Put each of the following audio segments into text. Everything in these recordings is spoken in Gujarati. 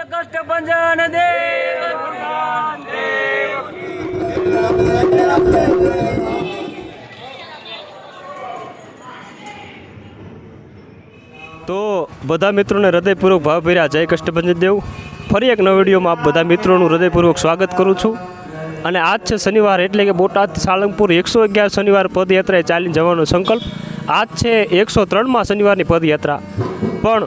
જય તો બધા મિત્રોને હૃદયપૂર્વક ભાવભર્યા જય કષ્ટભંજન દેવ. ફરી એક નવા વિડીયોમાં આપ બધા મિત્રોનું હૃદયપૂર્વક સ્વાગત કરું છું. અને આજ છે શનિવાર એટલે કે બોટાદ સાળંગપુર એકસો અગિયાર શનિવાર પદયાત્રાએ ચાલીને જવાનો સંકલ્પ. આજ છે એકસો ત્રણમાં શનિવારની પદયાત્રા. પણ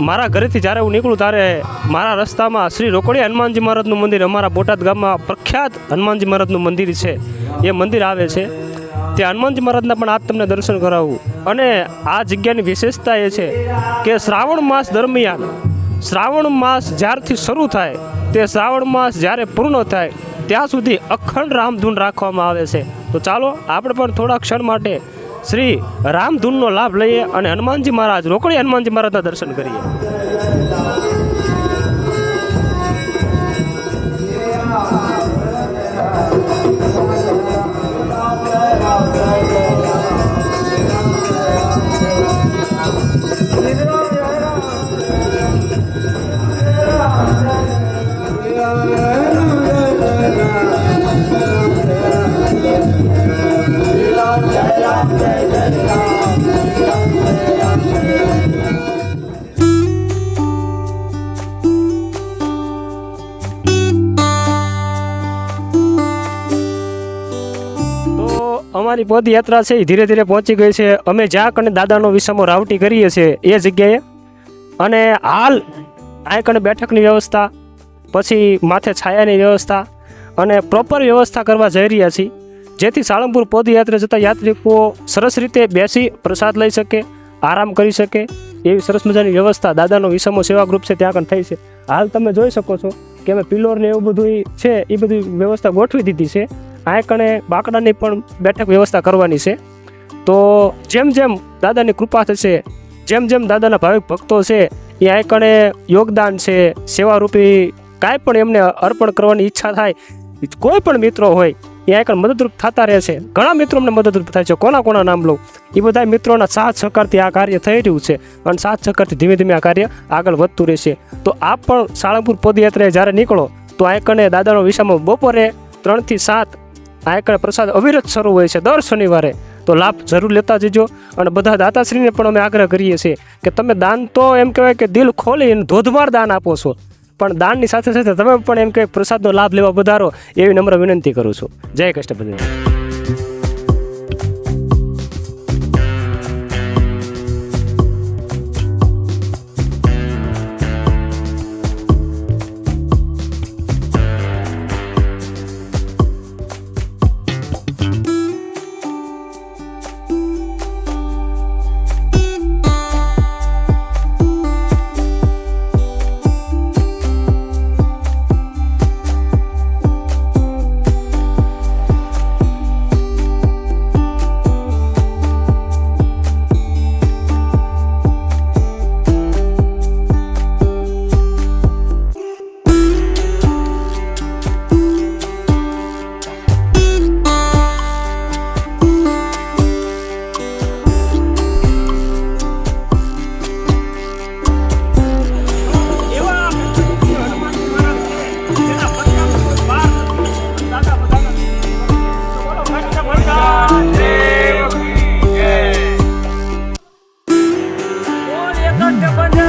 મારા ઘરેથી જ્યારે હું નીકળું ત્યારે મારા રસ્તામાં શ્રી રોકડિયા હનુમાનજી મહારાજનું મંદિર અમારા બોટાદ ગામમાં પ્રખ્યાત હનુમાનજી મહારાજનું મંદિર છે. એ મંદિર આવે છે. ત્યાં હનુમાનજી મહારાજના પણ આજ તમને દર્શન કરાવવું અને આ જગ્યાની વિશેષતા એ છે કે શ્રાવણ માસ દરમિયાન, શ્રાવણ માસ જ્યારથી શરૂ થાય, તે શ્રાવણ માસ જ્યારે પૂર્ણ થાય, ત્યાં સુધી અખંડ રામધૂન રાખવામાં આવે છે. તો ચાલો, આપણે પણ થોડા ક્ષણ માટે શ્રી રામધૂનનો લાભ લઈએ અને હનુમાનજી મહારાજ રોકડી હનુમાનજી મહારાજના દર્શન કરીએ. અમારી પદયાત્રા છે એ ધીરે ધીરે પહોંચી ગઈ છે. અમે જ્યાં કને દાદાનો વિષમો રાવટી કરીએ છીએ એ જગ્યાએ. અને હાલ આ કને બેઠકની વ્યવસ્થા, પછી માથે છાયાની વ્યવસ્થા અને પ્રોપર વ્યવસ્થા કરવા જઈ રહ્યા છીએ. જેથી સાળંગપુર પદયાત્રા જતા યાત્રિકો સરસ રીતે બેસી પ્રસાદ લઈ શકે, આરામ કરી શકે. એવી સરસ મજાની વ્યવસ્થા દાદાનો વિષમો સેવા ગ્રુપ છે, ત્યાં કણ થઈ છે. હાલ તમે જોઈ શકો છો કે અમે પિલોર ને એવું બધું છે, એ બધી વ્યવસ્થા ગોઠવી દીધી છે. આ કણે બાકડાની પણ બેઠક વ્યવસ્થા કરવાની છે. તો જેમ જેમ દાદાની કૃપા થશે, જેમ જેમ દાદાના ભાવિક ભક્તો છે, એ આ કણે યોગદાન છે, સેવારૂપી કાંઈ પણ એમને અર્પણ કરવાની ઈચ્છા થાય, કોઈ પણ મિત્રો હોય, એ આ કણ મદદરૂપ થતા રહે છે. ઘણા મિત્રો અમને મદદરૂપ થાય છે. કોના કોના નામ લઉં? એ બધા મિત્રોના સાથ સહકારથી આ કાર્ય થઈ રહ્યું છે અને સાથ સહકારથી ધીમે ધીમે આ કાર્ય આગળ વધતું રહેશે. તો આપ પણ સાળંગપુર પદયાત્રાએ જ્યારે નીકળો, તો આ કણે દાદાનો વિષયમાં બપોરે ત્રણથી સાત આ એક પ્રસાદ અવિરત શરૂ હોય છે દર શનિવારે. તો લાભ જરૂર લેતા જજો અને બધા દાતાશ્રીને પણ અમે આગ્રહ કરીએ છીએ કે તમે દાન તો એમ કહેવાય કે દિલ ખોલીને ધોધમાર દાન આપો છો. પણ દાનની સાથે સાથે તમે પણ એમ કે પ્રસાદનો લાભ લેવા વધારો એવી નમ્ર વિનંતી કરું છું. જય કૃષ્ણ Don't you